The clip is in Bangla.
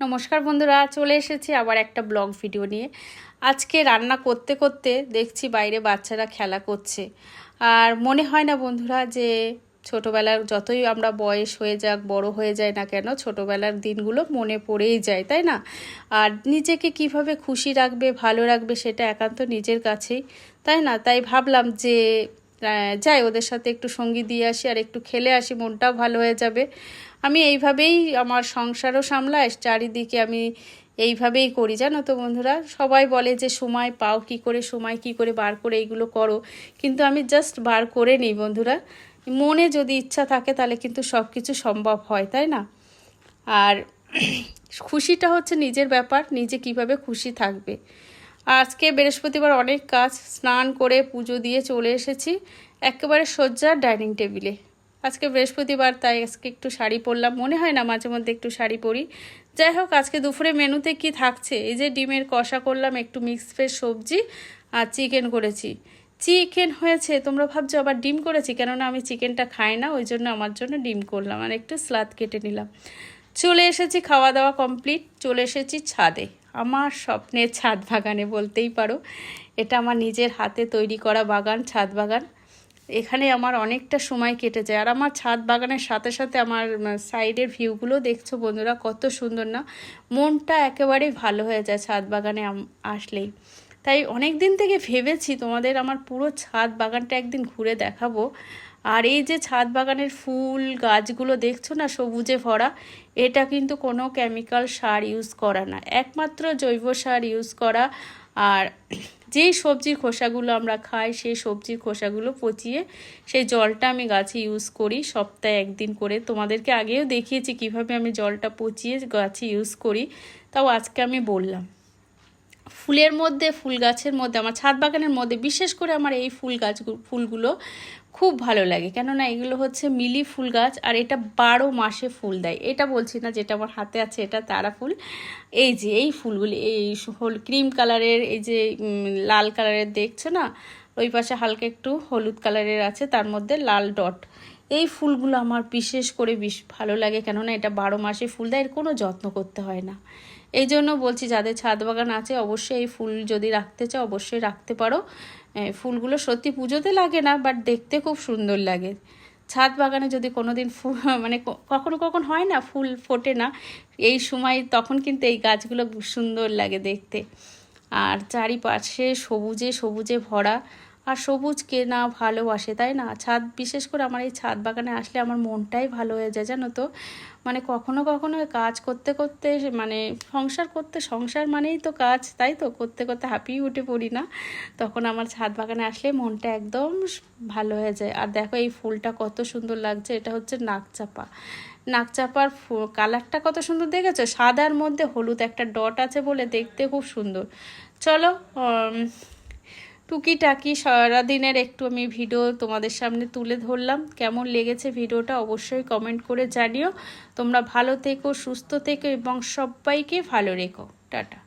নমস্কার বন্ধুরা, চলে এসেছি আবার একটা ব্লগ ভিডিও নিয়ে। আজকে রান্না করতে করতে দেখছি বাইরে বাচ্চারা খেলা করছে। আর মনে হয় না বন্ধুরা যে ছোটোবেলার যতই আমরা বয়স হয়ে যাক, বড় হয়ে যায় না কেন, ছোটোবেলার দিনগুলো মনে পড়েই যায়, তাই না? আর নিজেকে কীভাবে খুশি রাখবে, ভালো রাখবে সেটা একান্ত নিজের কাছেই, তাই না? তাই ভাবলাম যে যাই, ওদের সাথে একটু সঙ্গী দিয়ে আসি আর একটু খেলে আসি, মনটাও ভালো হয়ে যাবে। আমি এইভাবেই আমার সংসারও সামলাই চারিদিকে আমি এইভাবেই করি। জানো তো বন্ধুরা, সবাই বলে যে সময় পাও, কি করে সময়, কি করে বার করে এইগুলো করো, কিন্তু আমি জাস্ট বার করে নিই বন্ধুরা। মনে যদি ইচ্ছা থাকে তাহলে কিন্তু সব কিছু সম্ভব হয়, তাই না? আর খুশিটা হচ্ছে নিজের ব্যাপার, নিজে কীভাবে খুশি থাকবে। আজকে বৃহস্পতিবার অনেক কাজ, স্নান করে পুজো দিয়ে চলে এসেছি। একেবারে সজ্জার ডাইনিং টেবিলে। আজকে বৃহস্পতিবার, তাই আজকে একটু শাড়ি পরলাম। মনে হয় না মাঝে মধ্যে একটু শাড়ি পরি। যাই হোক, আজকে দুপুরে মেনুতে কি থাকছে? এই যে ডিমের কষা করলাম, একটু মিক্স ফ্রেশ সবজি আর চিকেন করেছি। চিকেন হয়েছে, তোমরা ভাবছ আবার ডিম করেছি? কেননা আমি চিকেনটা খাই না, ওই জন্য আমার জন্য ডিম করলাম। আর একটু স্লাদ কেটে নিলাম। চলে এসেছি খাওয়া দাওয়া কমপ্লিট চলে এসেছি ছাদে। আমার স্বপ্নের ছাদ বাগানে বলতেই পারো। এটা আমার নিজের হাতে তৈরি করা বাগান, ছাদ বাগান। এখানে আমার অনেকটা সময় কেটে যায়। আর আমার ছাদ বাগানের সাথে সাথে আমার সাইডের ভিউগুলো দেখছ বন্ধুরা, কত সুন্দর না? মনটা একেবারেই ভালো হয়ে যায় ছাদ বাগানে আসলেই। তাই অনেক দিন থেকে ভেবেছি তোমাদের আমার পুরো ছাদ বাগানটা একদিন ঘুরে দেখাবো। আর এই যে ছাদ বাগানের ফুল গাছগুলো দেখছ না, সবুজে ভরা, এটা কিন্তু কোনো কেমিক্যাল সার ইউজ করা না। একমাত্র জৈব সার ইউজ করা আর যেই সবজির খোসাগুলো আমরা খাই, সেই সবজির খোসাগুলো পচিয়ে সেই জলটা আমি গাছে ইউজ করি, সপ্তাহে একদিন করে। তোমাদেরকে আগেও দেখিয়েছি কীভাবে আমি জলটা পচিয়ে গাছে ইউজ করি, তাও আজকে আমি বললাম। ফুলের মধ্যে, ফুল গাছের মধ্যে, আমার ছাদ বাগানের মধ্যে, বিশেষ করে আমার এই ফুল গাছ ফুলগুলো খুব ভালো লাগে। কেননা এগুলো হচ্ছে মিলি ফুল গাছ আর এটা বারো মাসে ফুল দেয়। এটা বলছি না যেটা আমার হাতে আছে, এটা তারা ফুল। এই যে, এই ফুলগুলি, এই হল, ক্রিম কালারের, এই যে লাল কালারের দেখছ না? ওই পাশে হালকা একটু হলুদ কালারের আছে, তার মধ্যে লাল ডট। এই ফুলগুলো আমার বিশেষ করে বেশ ভালো লাগে। কেননা এটা বারো মাসে ফুল দেয়, এর কোনো যত্ন করতে হয় না। এই জন্য বলছি, যাদের ছাদ বাগান আছে, অবশ্যই এই ফুল যদি রাখতে চাও, অবশ্যই রাখতে পারো। ফুলগুলো সত্যি পুজোতে লাগে না বাট দেখতে খুব সুন্দর লাগে। ছাদ বাগানে যদি কোনো দিন ফুল মানে কখনো কখন হয় না ফুল ফোটে না, এই সময় তখন কিন্তু এই গাছগুলো সুন্দর লাগে দেখতে। আর চারিপাশে সবুজে সবুজে ভরা আর সবুজ কে না ভালোবাসে, তাই না? ছাদ, বিশেষ করে আমার এই ছাদ বাগানে আসলে আমার মনটাই ভালো হয়ে যায়, জানো তো? মানে কখনো কখনো কাজ করতে করতে মানে সংসার করতে, সংসার মানেই তো কাজ, তাই তো? করতে করতে হাঁপিয়ে উঠে পড়ি না? তখন আমার ছাদ বাগানে আসলে মনটা একদম ভালো হয়ে যায়। আর দেখো এই ফুলটা কত সুন্দর লাগছে, এটা হচ্ছে নাকচাপা নাকচাপার কালারটা কত সুন্দর দেখেছ? সাদার মধ্যে হলুদ একটা ডট আছে বলে দেখতে খুব সুন্দর। চলো টুকিটাকি সারাদিনের একটু আমি ভিডিও তোমাদের সামনে তুলে ধরলাম। কেমন লেগেছে ভিডিওটা অবশ্যই কমেন্ট করে জানিও। তোমরা ভালো থেকো, সুস্থ থেকো এবং সবাইকে ভালো রেখো। টাটা।